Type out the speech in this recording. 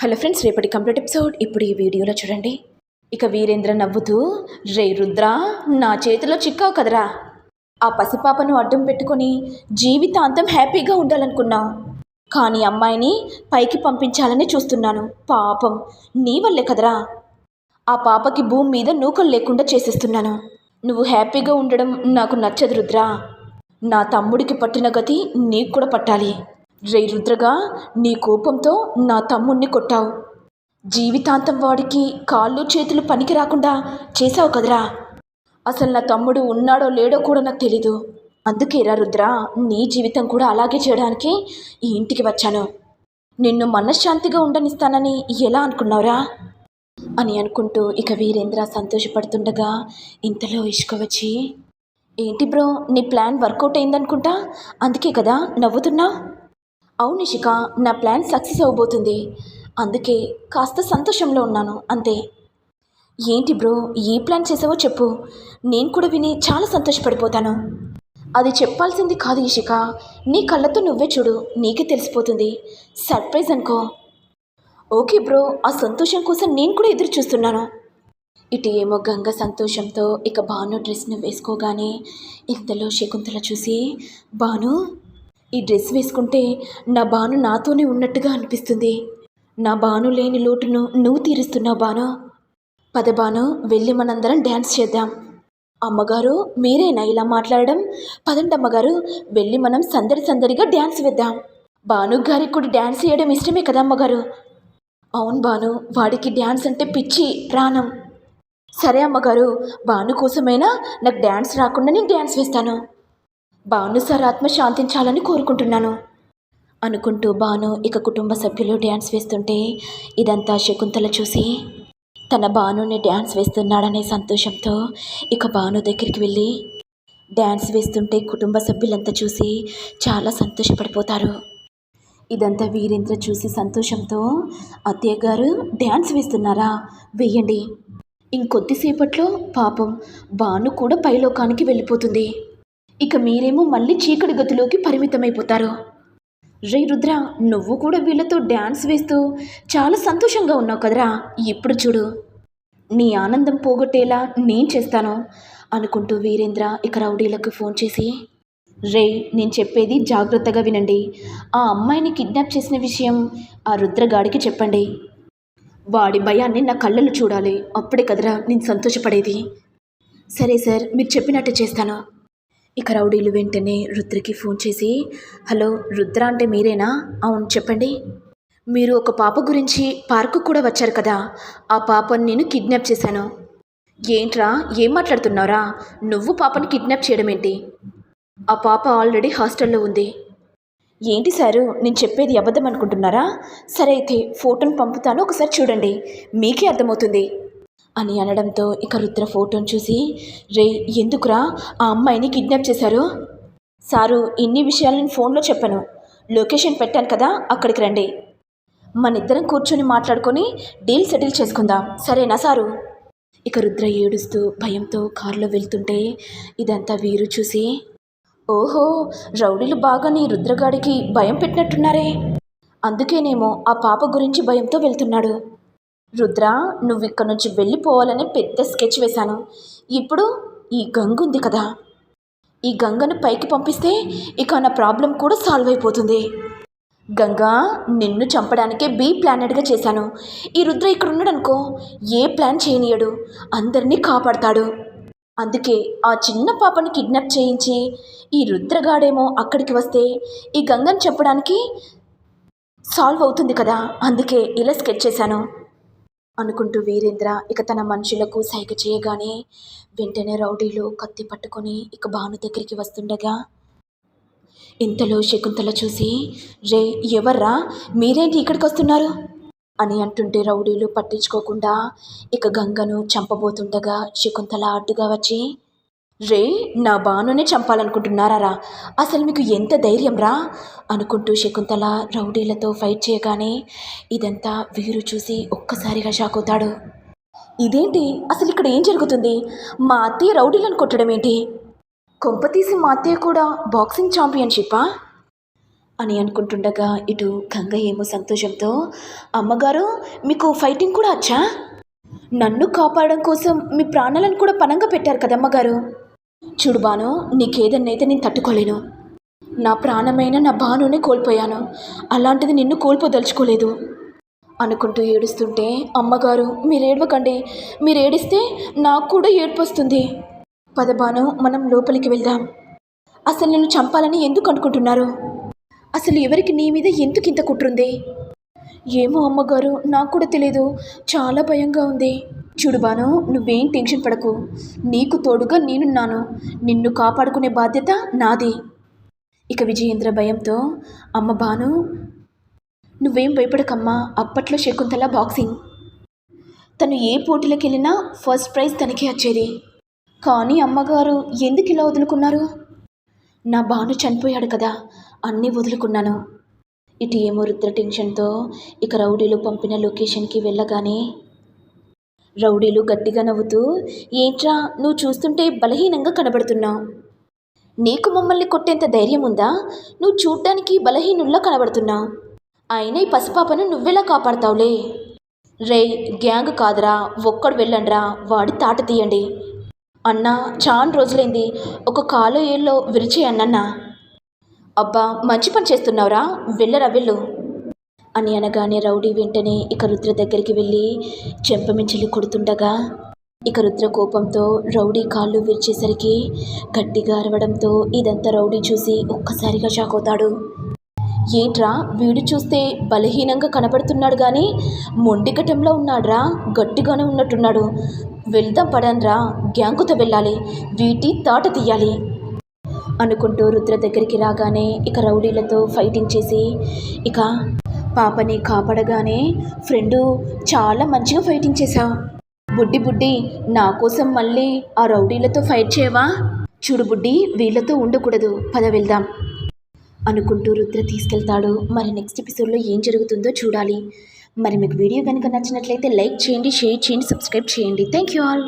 Hello friends రేపటి complete episode. ఇప్పుడు ఈ వీడియోలో చూడండి. ఇక వీరేంద్ర నవ్వుతూ రే రుద్ర నా చేతిలో చిక్కావు కదరా. ఆ పసిపాపను అడ్డం పెట్టుకొని జీవితాంతం హ్యాపీగా ఉండాలనుకున్నా కానీ అమ్మాయిని పైకి పంపించాలని చూస్తున్నాను. పాపం నీ వల్లే కదరా. ఆ పాపకి భూమి మీద నూకలు లేకుండా చేసేస్తున్నాను. నువ్వు హ్యాపీగా ఉండడం నాకు నచ్చదు రుద్ర. నా తమ్ముడికి పట్టిన గతి నీకు కూడా పట్టాలి. రే రుద్రగా నీ కోపంతో నా తమ్ముణ్ణి కొట్టావు. జీవితాంతం వాడికి కాళ్ళు చేతులు పనికి రాకుండా చేసావు కదరా. అసలు నా తమ్ముడు ఉన్నాడో లేడో కూడా నాకు తెలీదు. అందుకేరా రుద్ర నీ జీవితం కూడా అలాగే చేయడానికి ఈ ఇంటికి వచ్చాను. నిన్ను మనశ్శాంతిగా ఉండనిస్తానని ఎలా అనుకున్నావురా? అని అనుకుంటూ ఇక వీరేంద్ర సంతోషపడుతుండగా ఇంతలో ఇష్క వచ్చి ఏంటి బ్రో నీ ప్లాన్ వర్కౌట్ అయిందనుకుంటా? అందుకే కదా నవ్వుతున్నావు అవును ఇషిక నా ప్లాన్ సక్సెస్ అవ్వబోతుంది అందుకే కాస్త సంతోషంలో ఉన్నాను అంతే. ఏంటి బ్రో ఏ ప్లాన్ చేసావో చెప్పు. నేను కూడా విని చాలా సంతోషపడిపోతాను. అది చెప్పాల్సింది కాదు ఇషిక నీ కళ్ళతో నువ్వే చూడు నీకే తెలిసిపోతుంది. సర్ప్రైజ్ అనుకో. ఓకే బ్రో ఆ సంతోషం కోసం నేను కూడా ఎదురు చూస్తున్నాను. ఇటు ఏమో గంగ సంతోషంతో ఇక భాను డ్రెస్ను వేసుకోగానే ఇంతలో శకుంతల చూసి భాను ఈ డ్రెస్ వేసుకుంటే నా బాను నాతోనే ఉన్నట్టుగా అనిపిస్తుంది. నా బాను లేని లోటును నువ్వు తీరుస్తున్నావు బాను? పద బాను వెళ్ళి మనందరం డ్యాన్స్ చేద్దాం. అమ్మగారు మీరేనా ఇలా మాట్లాడడం? పదండి అమ్మగారు వెళ్ళి మనం సందడి సందడిగా డ్యాన్స్ వేద్దాం. బాను గారికి కూడా డ్యాన్స్ చేయడం ఇష్టమే కదా అమ్మగారు? అవును బాను వాడికి డ్యాన్స్ అంటే పిచ్చి ప్రాణం. సరే అమ్మగారు బాను కోసమైనా నాకు డ్యాన్స్ రాకుండా నేను డ్యాన్స్ వేస్తాను. భాను సార్ ఆత్మ శాంతించాలని కోరుకుంటున్నాను. అనుకుంటూ భాను ఇక కుటుంబ సభ్యులు డ్యాన్స్ వేస్తుంటే ఇదంతా శకుంతల చూసి తన భానుని డ్యాన్స్ వేస్తున్నాడనే సంతోషంతో ఇక భాను దగ్గరికి వెళ్ళి డ్యాన్స్ వేస్తుంటే కుటుంబ సభ్యులంతా చూసి చాలా సంతోషపడిపోతారు. ఇదంతా వీరేంద్ర చూసి సంతోషంతో అత్తయ్య గారు డ్యాన్స్ వేస్తున్నారా? వెయ్యండి ఇంకొద్దిసేపట్లో పాపం భాను కూడా పైలోకానికి వెళ్ళిపోతుంది. ఇక మీరేమో మళ్ళీ చీకటి గతిలోకి పరిమితమైపోతారు. రే రుద్ర నువ్వు కూడా వీళ్ళతో డ్యాన్స్ వేస్తూ చాలా సంతోషంగా ఉన్నావు కదరా. ఇప్పుడు చూడు. నీ ఆనందం పోగొట్టేలా నేను చేస్తాను అనుకుంటూ వీరేంద్ర ఇక రౌడీలకు ఫోన్ చేసి రే నేను చెప్పేది జాగ్రత్తగా వినండి. ఆ అమ్మాయిని కిడ్నాప్ చేసిన విషయం ఆ రుద్రగాడికి చెప్పండి. వాడి భయాన్ని నా కళ్ళలు చూడాలి. అప్పుడే కదరా నేను సంతోషపడేది. సరే సార్ మీరు చెప్పినట్టు చేస్తాను. ఇక రౌడీలు వెంటనే రుద్రకి ఫోన్ చేసి హలో రుద్ర అంటే మీరేనా? అవును చెప్పండి. మీరు ఒక పాప గురించి పార్కు కూడా వచ్చారు కదా. ఆ పాపని నేను కిడ్నాప్ చేశాను. ఏంట్రా? ఏం మాట్లాడుతున్నావురా? నువ్వు పాపని కిడ్నాప్ చేయడం ఏంటి ఆ పాప ఆల్రెడీ హాస్టల్లో ఉంది. ఏంటి సారు? నేను చెప్పేది అబద్ధం అనుకుంటున్నారా? సరే అయితే ఫోటోను పంపుతాను ఒకసారి చూడండి. మీకే అర్థమవుతుంది. అని అనడంతో ఇక రుద్ర ఫోటోని చూసి రే ఎందుకురా? ఆ అమ్మాయిని కిడ్నాప్ చేశారు? సారు ఇన్ని విషయాలు నేను ఫోన్లో చెప్పాను. లొకేషన్ పెట్టాను కదా అక్కడికి రండి. మన ఇద్దరం కూర్చొని మాట్లాడుకొని డీల్ సెటిల్ చేసుకుందాం. సరేనా సారు? ఇక రుద్ర ఏడుస్తూ భయంతో కారులో వెళ్తుంటే ఇదంతా వీరు చూసి ఓహో రౌడీలు బాగా నీ రుద్రగాడికి భయం పెట్టినట్టున్నారే. అందుకేనేమో ఆ పాప గురించి భయంతో వెళ్తున్నాడు. రుద్ర నువ్వు ఇక్కడ నుంచి వెళ్ళిపోవాలని పెద్ద స్కెచ్ వేశాను. ఇప్పుడు ఈ గంగు ఉంది కదా. ఈ గంగను పైకి పంపిస్తే ఇక నా ప్రాబ్లం కూడా సాల్వ్ అయిపోతుంది. గంగా నిన్ను చంపడానికే బీ ప్లానెడ్గా చేశాను. ఈ రుద్ర ఇక్కడ ఉన్నాడనుకో ఏ ప్లాన్ చేయనీయడు. అందరినీ కాపాడతాడు. అందుకే ఆ చిన్న పాపని కిడ్నాప్ చేయించి ఈ రుద్రగాడేమో అక్కడికి వస్తే ఈ గంగని చెప్పడానికి సాల్వ్ అవుతుంది కదా. అందుకే ఇలా స్కెచ్ చేశాను. అనుకుంటూ వీరేంద్ర ఇక తన మనుషులకు సైగ చేయగానే వెంటనే రౌడీలు కత్తి పట్టుకొని ఇక భాను దగ్గరికి వస్తుండగా ఇంతలో శకుంతల చూసి రే ఎవర్రా? మీరేంటి ఇక్కడికి వస్తున్నారు? అని అంటుంటే రౌడీలు పట్టించుకోకుండా ఇక గంగను చంపబోతుండగా శకుంతల అడ్డుగా వచ్చి రే నా బానునే చంపాలనుకుంటున్నారా అసలు మీకు ఎంత ధైర్యం రా? అనుకుంటూ శకుంతల రౌడీలతో ఫైట్ చేయగానే ఇదంతా వీరు చూసి ఒక్కసారిగా షాక్ అవుతాడు. ఇదేంటి? అసలు ఇక్కడ ఏం జరుగుతుంది? మా అత్తయ్య రౌడీలను కొట్టడం ఏంటి? కొంపతీసి మా అత్తయ్య కూడా బాక్సింగ్ ఛాంపియన్షిప్పా అని అనుకుంటుండగా ఇటు గంగ ఏమో సంతోషంతో అమ్మగారు మీకు ఫైటింగ్ కూడా వచ్చా? నన్ను కాపాడడం కోసం మీ ప్రాణాలను కూడా పనంగా పెట్టారు కదమ్మగారు. చూడు బాను నీకేదన్నైతే నేను తట్టుకోలేను. నా ప్రాణమైన నా బానునే కోల్పోయాను. అలాంటిది నిన్ను కోల్పోదలుచుకోలేదు. అనుకుంటూ ఏడుస్తుంటే అమ్మగారు మీరు ఏడవకండి మీరు ఏడిస్తే నాకు కూడా ఏడుపు వస్తుంది పదబాను మనం లోపలికి వెళ్దాం. అసలు నిన్ను చంపాలని ఎందుకు అనుకుంటున్నారు? అసలు ఎవరికి నీ మీద ఎందుకు ఇంత కుట్రుంది? ఏమో అమ్మగారు నాకు కూడా తెలియదు చాలా భయంగా ఉంది. చూడు బాను నువ్వేం టెన్షన్ పడకు. నీకు తోడుగా నేనున్నాను. నిన్ను కాపాడుకునే బాధ్యత నాది. ఇక విజయేంద్ర భయంతో అమ్మ బాను నువ్వేం భయపడకమ్మా అప్పట్లో శకుంతల బాక్సింగ్. తను ఏ పోటీలకు వెళ్ళినా ఫస్ట్ ప్రైజ్ తనకే వచ్చేది. కానీ అమ్మగారు ఎందుకు ఇలా వదులుకున్నారు? నా బాను చనిపోయాడు కదా అన్నీ వదులుకున్నాను. ఇటు ఏమో రుద్ర టెన్షన్తో ఇక రౌడీలు పంపిన లొకేషన్కి వెళ్ళగానే రౌడీలు గట్టిగా నవ్వుతూ ఏంట్రా నువ్వు చూస్తుంటే బలహీనంగా కనబడుతున్నావు. నీకు మమ్మల్ని కొట్టేంత ధైర్యం ఉందా? నువ్వు చూడ్డానికి బలహీనుల్లా కనబడుతున్నావు. అయినా ఈ పసిపాపను నువ్వెలా కాపాడతావులే? రే గ్యాంగ్ కాదురా ఒక్కడు వెళ్ళండ్రా వాడి తాట తీయండి. అన్నా చాన్ రోజులైంది ఒక కాలో ఏళ్ళో విరిచేయన్నన్నా అబ్బా మంచి పని చేస్తున్నావురా వెళ్ళరా వెళ్ళు. అని అనగానే రౌడీ వెంటనే ఇక రుద్ర దగ్గరికి వెళ్ళి చెంపమించలి కొడుతుండగా ఇక రుద్ర కోపంతో రౌడీ కాళ్ళు విరిచేసరికి గట్టిగా అరవడంతో ఇదంతా రౌడీ చూసి ఒక్కసారిగా షాక్ అవుతాడు. ఏంట్రా వీడు చూస్తే బలహీనంగా కనపడుతున్నాడు కానీ మొండికటంలో ఉన్నాడ్రా గట్టిగానే ఉన్నట్టున్నాడు. వెళ్దాం పడండ్రా గ్యాంకుతో వెళ్ళాలి వీటి తాట తీయాలి అనుకుంటూ రుద్ర దగ్గరికి రాగానే ఇక రౌడీలతో ఫైటింగ్ చేసి ఇక పాపని కాపాడగానే ఫ్రెండు చాలా మంచిగా ఫైటింగ్ చేశావు బుడ్డి బుడ్డి నా కోసం మళ్ళీ ఆ రౌడీలతో ఫైట్ చేయవా? చూడు బుడ్డి వీళ్ళతో ఉండకూడదు. పద వెళ్దాం. అనుకుంటూ రుద్ర తీసుకెళ్తాడు. మరి నెక్స్ట్ ఎపిసోడ్లో ఏం జరుగుతుందో చూడాలి. మరి మీకు వీడియో కనుక నచ్చినట్లయితే లైక్ చేయండి షేర్ చేయండి సబ్స్క్రైబ్ చేయండి. Thank you all.